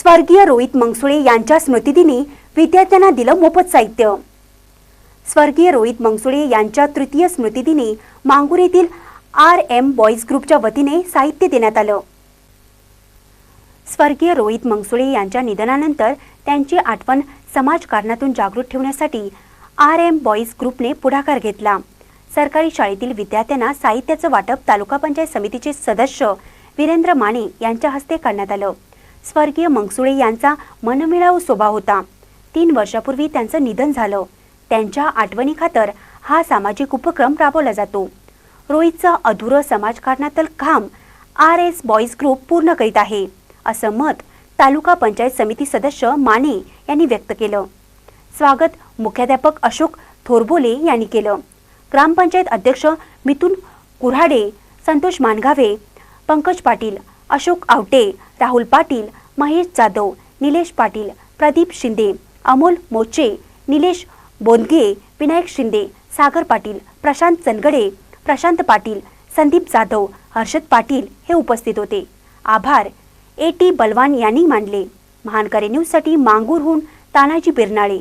स्वर्गीय रोहित मंगसुळे यांच्या स्मृतिदिनी विद्यार्थ्यांना दिलं मोफत साहित्य. स्वर्गीय रोहित मंगसुळे यांच्या तृतीय स्मृतिदिनी मांगूर येथील आर एम बॉईज ग्रुपच्या वतीने साहित्य देण्यात आलं. स्वर्गीय रोहित मंगसुळे यांच्या निधनानंतर त्यांची आठवण समाजकारणातून जागृत ठेवण्यासाठी आर एम बॉईज ग्रुपने पुढाकार घेतला. सरकारी शाळेतील विद्यार्थ्यांना साहित्याचं वाटप तालुका पंचायत समितीचे सदस्य वीरेंद्र माने यांच्या हस्ते करण्यात आलं. स्वर्गीय मंगसुळे यांचा मनमिळाऊ स्वभाव होता. तीन वर्षापूर्वी त्यांचं निधन झालं. त्यांच्या आठवणीखातर हा सामाजिक उपक्रम राबवला जातो. रोहितचं अधुरं समाजकारणातलं काम आर एस बॉईज ग्रुप पूर्ण करीत आहे असं मत तालुका पंचायत समिती सदस्य माने यांनी व्यक्त केलं. स्वागत मुख्याध्यापक अशोक थोरबोले यांनी केलं. ग्रामपंचायत अध्यक्ष मिथुन कुऱ्हाडे संतोष मानगावे पंकज पाटील अशोक आवटे राहुल पाटील महेश जाधव निलेश पाटील प्रदीप शिंदे अमोल मोचे निलेश बोंदगे विनायक शिंदे सागर पाटील प्रशांत चनगडे प्रशांत पाटील संदीप जाधव हर्षद पाटील हे उपस्थित होते. आभार. ए टी बलवान यांनी मानले महानकरे न्यूजसाठी मांगूरहून तानाजी बिरनाळे.